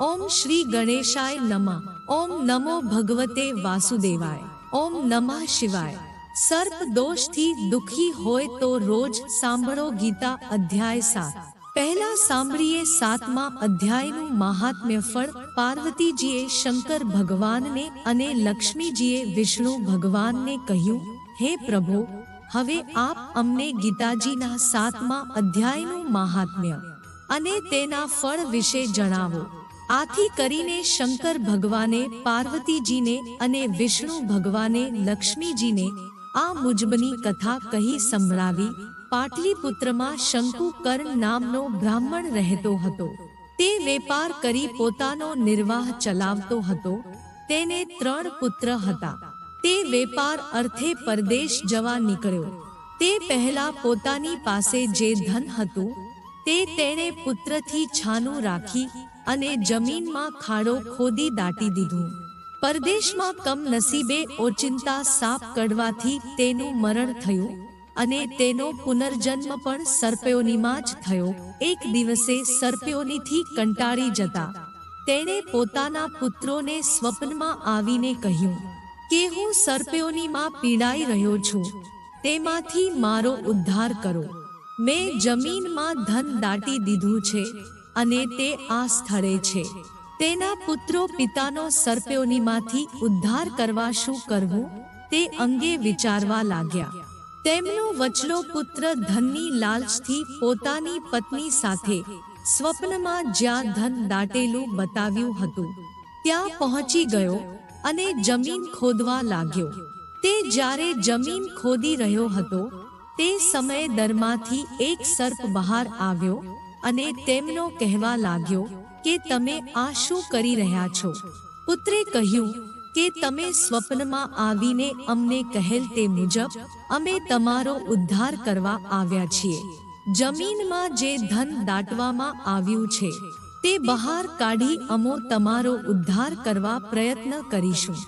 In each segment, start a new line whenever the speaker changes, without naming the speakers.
ઓમ શ્રી ગણેશાય નમઃ. ઓમ નમો ભગવતે વાસુદેવાય. ઓમ નમઃ શિવાય. સર્પ દોષથી દુખી હોય તો રોજ સાંભળો ગીતા અધ્યાય સાત. પહેલા સાંભળીએ સાતમા અધ્યાયનું મહાત્મ્ય ફળ. પાર્વતીજીએ શંકર ભગવાનને અને લક્ષ્મીજીએ વિષ્ણુ ભગવાનને કહ્યું, હે પ્રભુ, હવે આપ અમને ગીતાજીના સાતમા અધ્યાયનું મહાત્મ્ય અને તેના ફળ વિશે જણાવો. આથી કરીને શંકર ભગવાને પાર્વતીજીને અને વિષ્ણુ ભગવાને લક્ષ્મીજીને આ મુજબની કથા કહી સંભળાવી પાટલીપુત્રમાં શંકુકર્ણ નામનો બ્રાહ્મણ રહેતો હતો. તે વેપાર કરી પોતાનો નિર્વાહ ચલાવતો હતો. તેને ત્રણ પુત્ર હતા. તે વેપાર અર્થે પરદેશ જવા નીકળ્યો. તે પહેલા પોતાની પાસે જે ધન હતું, તે તેણે પુત્રથી છાનું રાખી અને જમીનમાં ખાડો ખોદી દાટી દીધું. પરદેશમાં કમનસીબે ઓચિંતા સાપ કડવાથી તેનું મરણ થયું અને તેનો પુનર્જન્મ પણ સર્પયોનીમાં જ થયો. એક દિવસે સર્પયોનીથી કંટાળી જતા તેણે પોતાના પુત્રોને સ્વપ્નમાં આવીને કહ્યું, કે હું સર્પયોનીમાં પીડાઈ રહ્યો છું, તેમાંથી મારો ઉદ્ધાર કરો. મેં જમીનમાં ધન દાટી દીધું છે અને તે આ સ્થળે છે. તેના પુત્રો પિતાનો સર્પયોનીમાંથી ઉદ્ધાર કરવા શું કરવું, તે અંગે વિચારવા લાગ્યા. તેમનો વચલો પુત્ર ધનની લાલચથી પોતાની પત્ની સાથે સ્વપ્નમાં જ્યાં ધન દાટેલું બતાવ્યું હતું, ત્યાં પહોંચી ગયો અને જમીન ખોદવા લાગ્યો. તે જ્યારે જમીન ખોદી રહ્યો હતો, તે સમયે દરમાંથી એક સર્પ બહાર આવ્યો અને તેમનો કહેવા લાગ્યો કે તમે આ શું કરી રહ્યા છો? પુત્રે કહ્યું કે તમે સ્વપ્નમાં આવીને અમને કહેલ તે મુજબ અમે તમારો ઉદ્ધાર કરવા આવ્યા છીએ. જમીનમાં જે ધન દાટવામાં આવ્યું છે તે બહાર કાઢી અમો તમારો ઉદ્ધાર કરવા પ્રયત્ન કરીશું.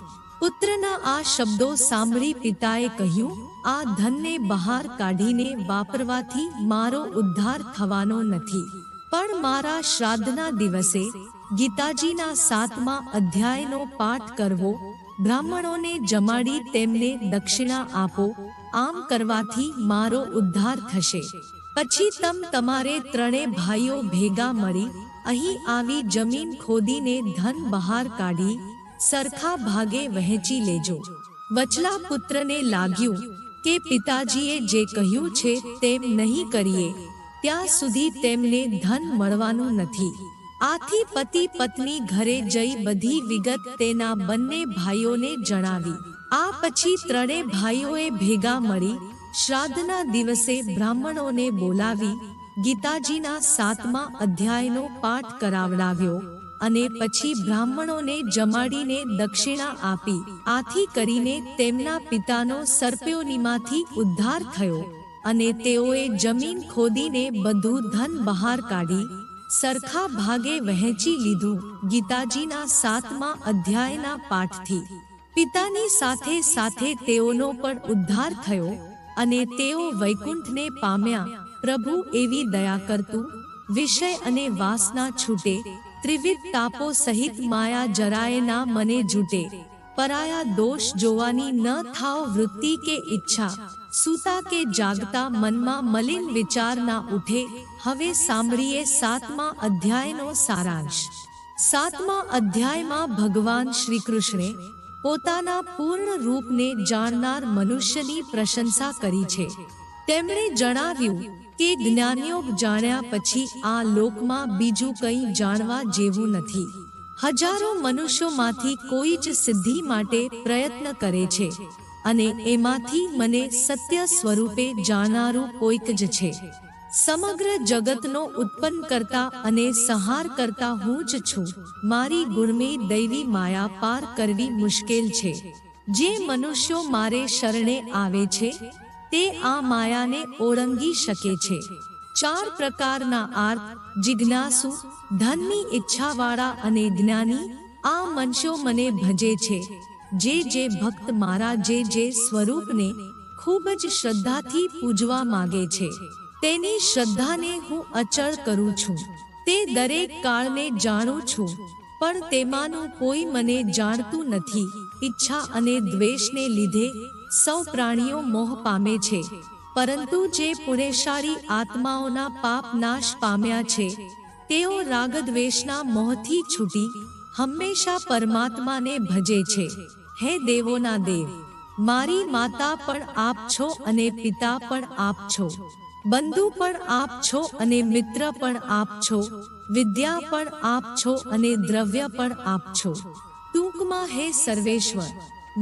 પુત્રના આ શબ્દો સાંભળી પિતાએ કહ્યું, આ ધનને બહાર કાઢીને વાપરવાથી મારો ઉદ્ધાર થવાનો નથી. પણ મારા શ્રાદ્ધના દિવસે ગીતાજીના સાતમા અધ્યાયનો પાઠ કરવો, બ્રાહ્મણોને જમાડી તેમને દક્ષિણા આપો, આમ કરવાથી મારો ઉદ્ધાર થશે. પછી તમ તમારે ત્રણે ભાઈઓ ભેગા મળી, અહીં આવી જમીન ખોદીને ધન બહાર કાઢી સરખા ભાગે વહેંચી લેજો. વચલા પુત્રને લાગ્યું કે પિતાજીએ જે કહ્યું છે તેમ નહીં કરીએ. ત્યાં સુધી તેમને ધન મળવાનું નથી. આથી પતિ પત્ની ઘરે જઈ બધી વિગત તેના બંને ભાઈઓને જણાવી. આ પછી ત્રણે ભાઈઓએ ભેગા મળી શ્રાદ્ધના દિવસે બ્રાહ્મણોને બોલાવી ગીતાજીના સાતમા અધ્યાયનો પાઠ કરાવડાવ્યો. અને પછી બ્રાહ્મણોને જમાડીને દક્ષિણા આપી. આથી કરીને તેમના પિતાનો સર્પયોનીમાંથી ઉદ્ધાર થયો અને તેઓએ જમીન ખોદીને બધું ધન બહાર કાઢી, સરખા ભાગે વહેંચી લીધું ગીતાજીના સાતમા અધ્યાયના પાઠથી. પિતાની સાથે સાથે તેઓનો પણ ઉદ્ધાર થયો અને તેઓ વૈકુંઠને પામ્યા. પ્રભુ એવી દયા કરતું, વિષય અને વાસના છૂટે ત્રિવિધ તાપો સહિત માયા જરાય ના મને જૂટે. પરાયા દોષ જોવાની ન થાવ વૃત્તિ કે ઈચ્છા. સૂતા કે જાગતા મનમાં મલિન વિચાર ના ઉઠે. હવે સાંભળીએ સાતમા અધ્યાયનો સારાંશ. સાતમા અધ્યાયમાં ભગવાન શ્રી કૃષ્ણે પોતાના પૂર્ણ રૂપને જાણનાર મનુષ્યની પ્રશંસા કરી છે. તેમણે જણાવ્યું કે જ્ઞાનયોગ જાણ્યા પછી આ લોકમાં બીજું કંઈ જાણવા જેવું નથી. હજારો મનુષ્યોમાંથી કોઈ જ સિદ્ધિ માટે પ્રયત્ન કરે છે અને એમાંથી મને સત્ય સ્વરૂપે જાણનારું કોઈક જ છે. સમગ્ર જગતનો ઉત્પન્ન કરતા અને સંહાર કરતા હું જ છું. મારી ગુણમે દૈવી માયા પાર કરવી મુશ્કેલ છે. જે મનુષ્યો મારે શરણે આવે છે તે આ માયાને ઓળંગી શકે છે. ચાર પ્રકારના આર્થ જિજ્ઞાસુ, ધનની ઈચ્છાવાળા અને જ્ઞાની આ મનશો મને ભજે છે. જે જે ભક્ત મારા જે જે સ્વરૂપને ખૂબ જ શ્રદ્ધાથી પૂજવા માગે છે, તેની શ્રદ્ધાને હું અચળ કરું છું. તે દરેક કાળને જાણું છું, પણ તેમાંનું કોઈ મને જાણતું નથી. ઈચ્છા અને દ્વેષને લીધે સૌ પ્રાણીઓ મોહ પામે છે, પરંતુ જે પુણેશાળી આત્માઓના પાપ નાશ પામ્યા છે, તેઓ રાગદ્વેષના મોહથી છૂટી હંમેશા પરમાત્માને ભજે છે. હે દેવોના દેવ, મારી માતા પણ આપ છો અને પિતા પણ આપ છો. બંધુ પણ આપ છો અને મિત્ર પણ આપ છો. વિદ્યા પણ આપ છો અને દ્રવ્ય પણ આપ છો. ટૂંકમાં હે સર્વેશ્વર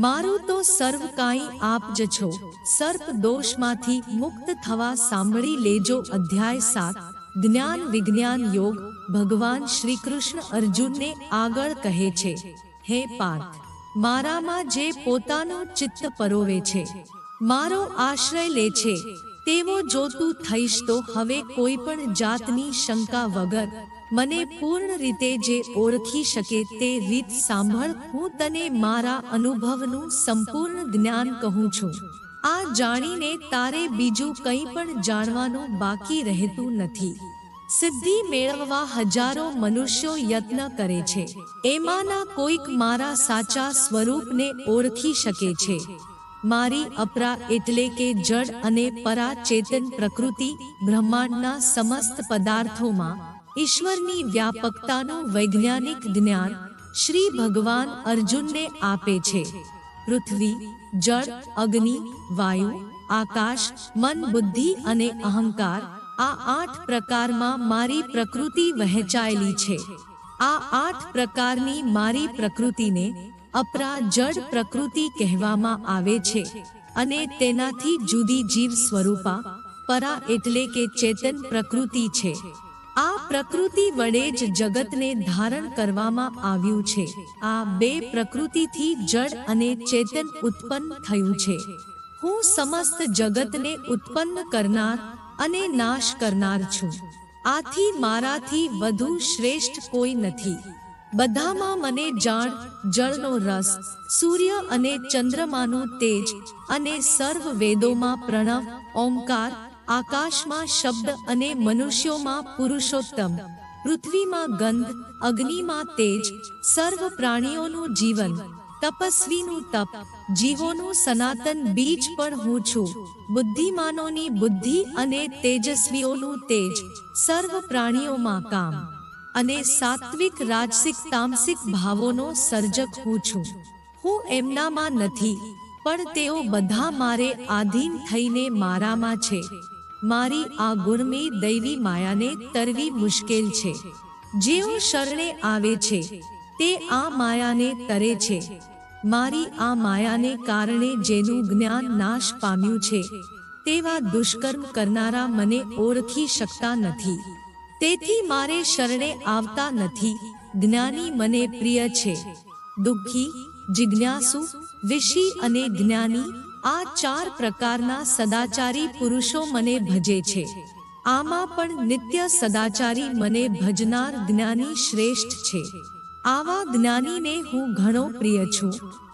મારું તો સર્વ કાંઈ આપ જ છો. સર્પ દોષમાંથી મુક્ત થવા સાંભળી લેજો અધ્યાય સાત. જ્ઞાન વિજ્ઞાન યોગ, ભગવાન શ્રી કૃષ્ણ અર્જુનને આગળ કહે છે. હે પાર્થ, મારામાં જે પોતાનું ચિત્ત પરોવે છે, મારો આશ્રય લે છે, તેવો જો તું થઈશ તો હવે કોઈ પણ જાતની શંકા વગર મને પૂર્ણ રીતે જે ઓળખી શકે તે રીત સાંભળ, હું તને મારા અનુભવનું સંપૂર્ણ જ્ઞાન કહું છું. આ જાણીને તારે બીજું કંઈ પણ જાણવાનું બાકી રહેતું નથી. સિદ્ધિ મેળવવા હજારો મનુષ્યો યત્ન કરે છે. એમાંના કોઈક મારા સાચા સ્વરૂપને ઓળખી શકે છે. મારી અપરા એટલે કે જડ અને પરા ચેતન પ્રકૃતિ બ્રહ્માંડના સમસ્ત પદાર્થોમાં ઈશ્વરની વ્યાપકતાનું વૈજ્ઞાનિક જ્ઞાન શ્રી ભગવાન અર્જુનને આપે છે. પૃથ્વી, જળ, અગ્નિ, વાયુ, આકાશ, મન, બુદ્ધિ અને અહંકાર આ આઠ પ્રકારમાં મારી પ્રકૃતિ વહેંચાયેલી છે. આ આઠ પ્રકારની મારી પ્રકૃતિને અપરા જડ પ્રકૃતિ કહેવામાં આવે છે અને તેનાથી જુદી જીવ સ્વરૂપા, પરા એટલે કે ચેતન પ્રકૃતિ છે. આ પ્રકૃતિ વડે જ જગતને ધારણ કરવામાં આવ્યું છે. આ બે પ્રકૃતિથી જડ અને ચેતન ઉત્પન્ન થયું છે. હું સમસ્ત જગતને ઉત્પન્ન કરનાર અને નાશ કરનાર છું. આથી મારાથી વધુ શ્રેષ્ઠ કોઈ નથી. બધામાં મને જાણ જળનો રસ, સૂર્ય અને ચંદ્રમાનું તેજ અને સર્વ વેદોમાં પ્રણવ ઓમકાર આકાશમાં શબ્દ અને મનુષ્યોમાં પુરુષોત્તમ, પૃથ્વીમાં ગંધ, અગ્નિમાં તેજ, સર્વ પ્રાણીઓનું જીવન, તપસ્વીનું તપ, જીવોનું સનાતન બીજ પણ હું છું, બુદ્ધિમાનોની બુદ્ધિ અને તેજસ્વીઓનું તેજ, સર્વ પ્રાણીઓમાં કામ, અને સાત્વિક, રાજસિક, તામસિક ભાવોનો સર્જક હું છું. હું એમનામાં નથી, પણ તેઓ બધા મારે આધીન થઈને મારામાં છે. મારી આ ગુણમી દૈવી માયાને તરવી મુશ્કેલ છે. જેઓ શરણે આવે છે, તે આ માયાને તરે છે. મારી આ માયાને કારણે જેનું જ્ઞાન નાશ પામ્યું છે, તેવા દુષ્કર્મ કરનારા મને ઓળખી શકતા નથી. તેથી મારે શરણે આવતા નથી. જ્ઞાની મને પ્રિય છે. દુઃખી, જિજ્ઞાસુ, વિષી અને જ્ઞાની આ ચાર પ્રકારના સદાચારી પુરુષો મને ભજે છે. આમાં પણ નિત્ય સદાચારી મને ભજનાર જ્ઞાની શ્રેષ્ઠ છે. આવા જ્ઞાનીને હું ઘણો પ્રિય છું.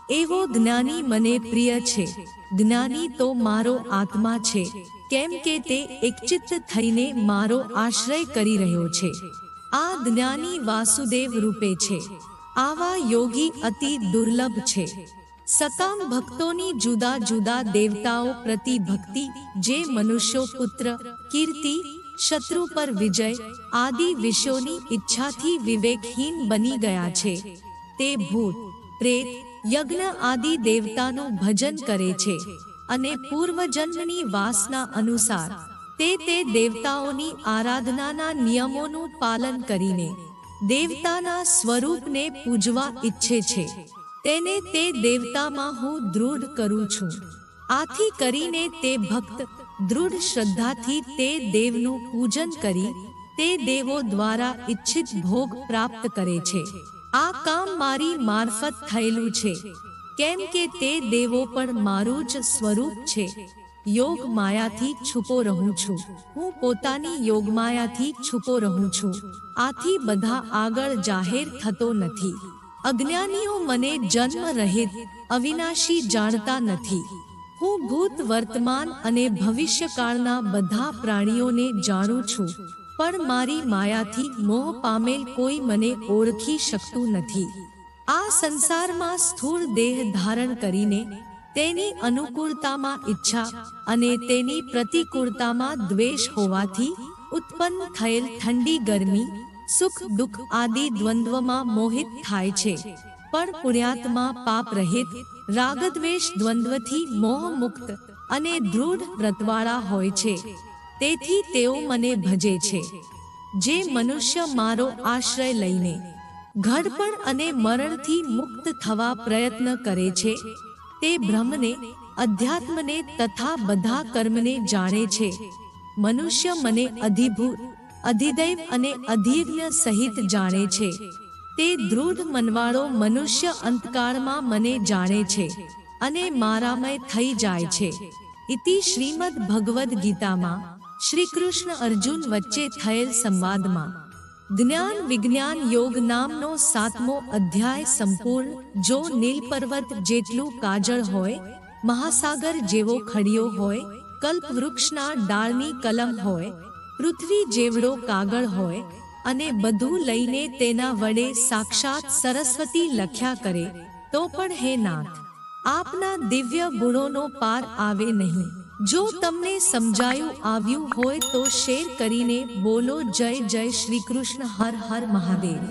એવો જ્ઞાની મને પ્રિય છે. જ્ઞાની તો મારો આત્મા છે. કેમ કે તે એકચિત્ત થઈને મારો આશ્રય કરી રહ્યો છે. આ જ્ઞાની વાસુદેવ રૂપે છે. આવા યોગી અતિ દુર્લભ છે. સકામ ભક્તોની જુદા જુદા દેવતાઓ પ્રતિ ભક્તિ, જે મનુષ્યો પુત્ર, કીર્તિ, શત્રુ પર વિજય આદિ વિષયોની ઈચ્છાથી વિવેકહીન બની ગયા છે. તે ભૂત, પ્રેત, યજ્ઞ આદિ દેવતાનું ભજન કરે છે અને પૂર્વજન્મની વાસના અનુસાર તે તે દેવતાઓની આરાધનાના નિયમોનું પાલન કરીને દેવતાના સ્વરૂપને પૂજવા ઈચ્છે છે. તેને તે દેવતામાં હું દૃઢ કરું છું. આથી કરીને તે ભક્ત દૃઢ શ્રદ્ધાથી તે દેવનું પૂજન કરી તે દેવો દ્વારા ઈચ્છિત ભોગ પ્રાપ્ત કરે છે. આ કામ મારી મારફત થયેલું છે. કેમ કે તે દેવો પણ મારું જ સ્વરૂપ છે. યોગ માયાથી છુપો રહું છું. હું પોતાની યોગ માયાથી છુપો રહું છું. આથી બધા આગળ જાહેર થતો નથી. અજ્ઞાનીઓ મને જન્મ રહિત, અવિનાશી જાણતા નથી. હું ભૂત વર્તમાન અને ભવિષ્યકાળના બધા પ્રાણીઓને જાણું છું, પણ મારી માયાથી મોહ પામેલ કોઈ મને ઓળખી શકતું નથી. આ સંસારમાં સ્થૂળ દેહ ધારણ કરીને, તેની અનુકૂળતામાં ઈચ્છા અને તેની પ્રતિકૂળતામાં દ્વેષ હોવાથી, ઉત્પન્ન થયેલ ઠંડી ગરમી સુખ, દુઃખ આદિ દ્વંદ્વમાં મોહિત થાય છે. પણ પુણ્યાત્મા પાપ રહિત, રાગદ્વેષ દ્વંદ્વથી મોહ મુક્ત અને દૃઢ વ્રતવાળા હોય છે. તેથી તેઓ મને ભજે છે. જે મનુષ્ય મારો આશ્રય લઈને ઘડપણ અને મરણથી મુક્ત થવા પ્રયત્ન કરે છે, તે બ્રહ્મને, અધ્યાત્મને તથા બધા કર્મને જાણે છે. મનુષ્ય મને અધિભૂત અધિદૈવ અને અધિજ્ઞ સહિત જાણે છે. તે દૃઢ મનવાળો મનુષ્ય અંતકાળમાં મને જાણે છે અને મારામય થઈ જાય છે. ઇતિ શ્રીમદ ભગવદ્ ગીતામાં શ્રી કૃષ્ણ અર્જુન વચ્ચે થયેલ સંવાદમાં જ્ઞાન વિજ્ઞાન યોગ નામનો સાતમો અધ્યાય સંપૂર્ણ, જો નીલ પર્વત જેટલું કાજળ હોય, મહાસાગર જેવો ખડિયો હોય કલ્પ વૃક્ષના ડાળની કલમ હોય પૃથ્વી જેવડો કાગળ હોય અને બધું લઈને તેના વડે સાક્ષાત સરસ્વતી લખ્યા કરે, તો પણ હે નાથ, આપના દિવ્ય ગુણોનો પાર આવે નહીં. જો તમને સમજાયું આવ્યું હોય તો શેર કરીને બોલો જય જય શ્રી કૃષ્ણ, હર હર મહાદેવ.